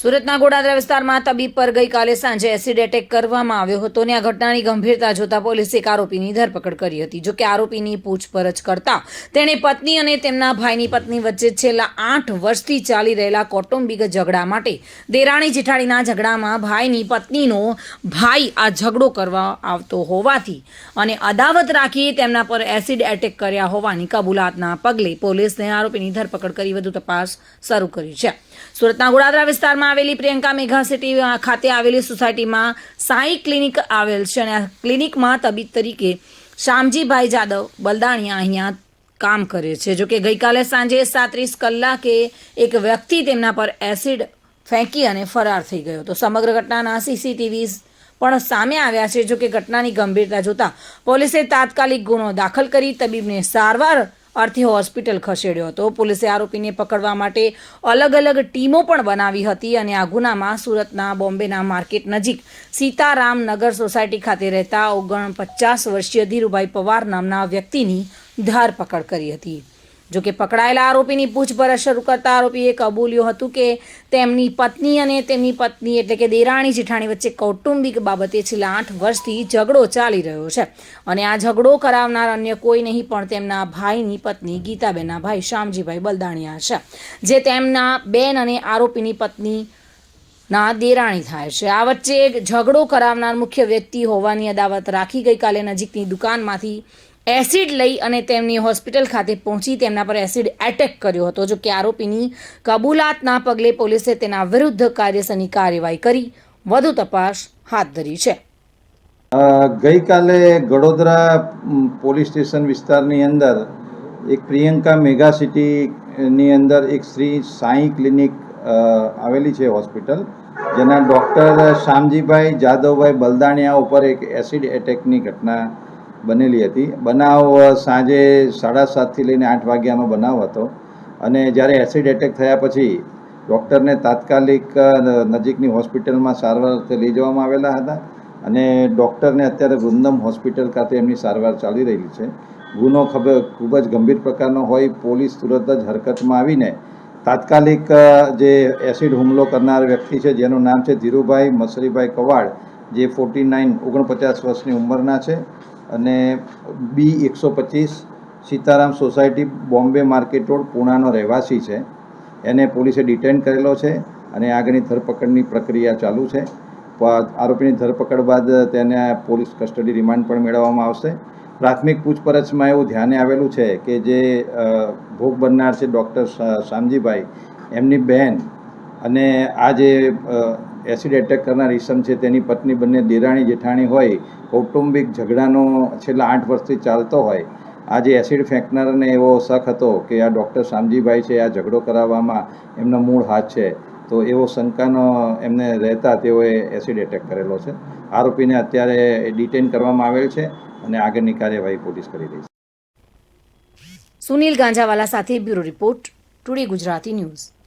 સુરતના ગોડાદરા વિસ્તારમાં તબીબ પર ગઈકાલે સાંજે એસિડ એટેક કરવામાં આવ્યો હતો અને આ ઘટનાની ગંભીરતા જોતા પોલીસે એક આરોપીની ધરપકડ કરી હતી. જોકે આરોપીની પૂછપરછ કરતા તેણે પત્ની અને તેમના ભાઈની પત્ની વચ્ચે છેલ્લા આઠ વર્ષથી ચાલી રહેલા કૌટુંબિક ઝઘડા માટે દેરાણી જેઠાણીના ઝઘડામાં ભાઈની પત્નીનો ભાઈ આ ઝઘડો કરવા આવતો હોવાથી અને અદાવત રાખી તેમના પર એસિડ એટેક કર્યા હોવાની કબૂલાતના પગલે પોલીસને આરોપીની ધરપકડ કરી વધુ તપાસ શરૂ કરી છે. સુરતના ગોડાદરા વિસ્તારમાં આવેલી પ્રિયંકા મેઘા સિટી ખાતે આવેલી સોસાયટીમાં સાંઈ ક્લિનિક આવેલ છે અને આ ક્લિનિકમાં તબીબ તરીકે શામજીભાઈ જાદવ બલદાણિયા અહીંયા કામ કરે છે. જોકે ગઈકાલે સાંજે સાત્રીસ કલાકે એક વ્યક્તિ તેમના પર એસિડ ફેંકી અને ફરાર થઈ ગયો તો સમગ્ર ઘટનાના સીસીટીવી પણ સામે આવ્યા છે. જોકે ઘટનાની ગંભીરતા જોતા પોલીસે તાત્કાલિક ગુનો દાખલ કરી તબીબને સારવાર અર્થે હોસ્પિટલ ખસેડ્યો હતો. પોલીસે આરોપીને પકડવા માટે અલગ અલગ ટીમો પણ બનાવી હતી અને આ ગુનામાં સુરતના બોમ્બેના માર્કેટ નજીક સીતારામ નગર સોસાયટી ખાતે રહેતા ઓગણપચાસ વર્ષીય ધીરુભાઈ પવાર નામના વ્યક્તિની ધરપકડ કરી હતી. જોકે પકડાયેલા આરોપીની પૂછપરછ શરૂ કરતા આરોપીએ કબૂલ્યું હતું કે તેમની પત્ની અને તેમની પત્ની એટલે કે દેરાણી જેઠાણી વચ્ચે કૌટુંબિક બાબતે છેલ્લા આઠ વર્ષથી ઝઘડો ચાલી રહ્યો છે. અને આ ઝઘડો કરાવનાર અન્ય કોઈ નહીં, પણ તેમના ભાઈની પત્ની ગીતાબેનના ભાઈ શ્યામજીભાઈ બલદાણિયા છે, જે તેમના બેન અને આરોપીની પત્ની ના દેરાણી થાય છે. આ વચ્ચે ઝઘડો કરાવનાર મુખ્ય વ્યક્તિ હોવાની અદાવત રાખી ગઈકાલે નજીકની દુકાનમાંથી એસિડ લઈ અને તેમની હોસ્પિટલ ખાતે પહોંચી તેમના પર એસિડ એટેક કર્યો હતો. જો કે આરોપીની કબૂલાતના પગલે પોલીસે તેના વિરુદ્ધ કાયદેસરની કાર્યવાહી કરી. વધુ તપાસ હાથ ધરી છે. ગઈકાલે ગડોદરા પોલીસ સ્ટેશન વિસ્તારની અંદર એક પ્રિયંકા મેગા સિટીની અંદર એક શ્રી સાંઈ ક્લિનિક આવેલી છે હોસ્પિટલ, જેના ડૉક્ટર શામજીભાઈ જાદવભાઈ બલદાણિયા ઉપર એક એસિડ એટેકની ઘટના બનેલી હતી. બનાવ સાંજે સાડા સાતથી લઈને આઠ વાગ્યાનો બનાવ હતો અને જ્યારે એસિડ એટેક થયા પછી ડૉક્ટરને તાત્કાલિક નજીકની હોસ્પિટલમાં સારવાર લઈ જવામાં આવેલા હતા અને ડૉક્ટરને અત્યારે વૃંદમ હોસ્પિટલ ખાતે એમની સારવાર ચાલી રહેલી છે. ગુનો ખબર ખૂબ જ ગંભીર પ્રકારનો હોય, પોલીસ તુરંત જ હરકતમાં આવીને તાત્કાલિક જે એસિડ હુમલો કરનાર વ્યક્તિ છે, જેનું નામ છે ધીરુભાઈ મસરીભાઈ કવાડ, જે ફોર્ટી નાઇન, ઓગણપચાસ વર્ષની ઉંમરના છે. અને બી એકસો પચીસ Sitaram society Bombay market road પૂણાનો રહેવાસી છે. એને પોલીસે ડિટેન કરેલો છે અને આગળની ધરપકડની પ્રક્રિયા ચાલુ છે. આરોપીની ધરપકડ બાદ તેને પોલીસ કસ્ટડી રિમાન્ડ પણ મેળવવામાં આવશે. પ્રાથમિક પૂછપરછમાં એવું ધ્યાને આવેલું છે કે જે ભોગ બનનાર છે ડૉક્ટર શામજીભાઈ એમની બહેન અને આ જે એસિડ એટેક કરનાર ઈસમ છે, તેની પત્ની બંને દેરાણી જેઠાણી હોય, કૌટુંબિક ઝઘડાનો છેલ્લા આઠ વર્ષથી ચાલતો હોય. આજે એસિડ ફેંકનારને એવો શક હતો કે આ ડૉક્ટર શામજીભાઈ છે, આ ઝઘડો કરાવવામાં એમનો મૂળ હાથ છે. તો એવો શંકાનો એમને રહેતા તેઓએ એસિડ એટેક કરેલો છે. આરોપીને અત્યારે ડિટેન કરવામાં આવેલ છે અને આગળની કાર્યવાહી પોલીસ કરી રહી છે. સુનિલ ગાંજાવાલા સાથે bureau report, today Gujarati news.